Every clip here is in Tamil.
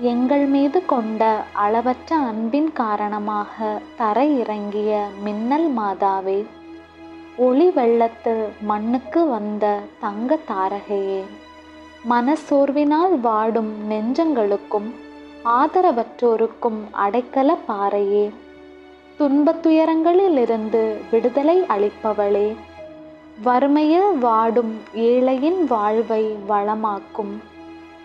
எங்கள் மீது கொண்ட அளவற்ற அன்பின் காரணமாக தரை இறங்கிய மின்னல் மாதாவே ஒளி வெள்ளத்து மண்ணுக்கு வந்த தங்க தாரகையே மனசோர்வினால் வாடும் நெஞ்சங்களுக்கும் ஆதரவற்றோருக்கும் அடைக்கல பாறையே துன்பத்துயரங்களிலிருந்து விடுதலை அளிப்பவளே வறுமையில் வாடும் ஏழையின் வாழ்வை வளமாக்கும்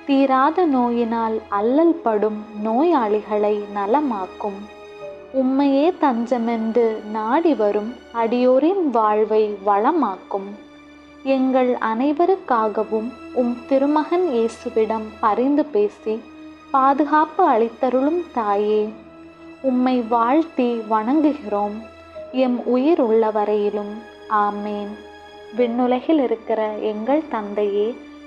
தீராத நோயினால் அல்லல் படும் நோயாளிகளை நலமாக்கும். உம்மையே தஞ்சமென்று நாடி வரும் அடியோரின் வாழ்வை வளமாக்கும். எங்கள் அனைவருக்காகவும் உம் திருமகன் இயேசுவிடம் பரிந்து பேசி பாதுகாப்பு அளித்தருளும் தாயே. உம்மை வாழ்த்தி வணங்குகிறோம். எம் உயிர் உள்ளவரையிலும். ஆமேன். விண்ணுலகில் இருக்கிற எங்கள் தந்தையே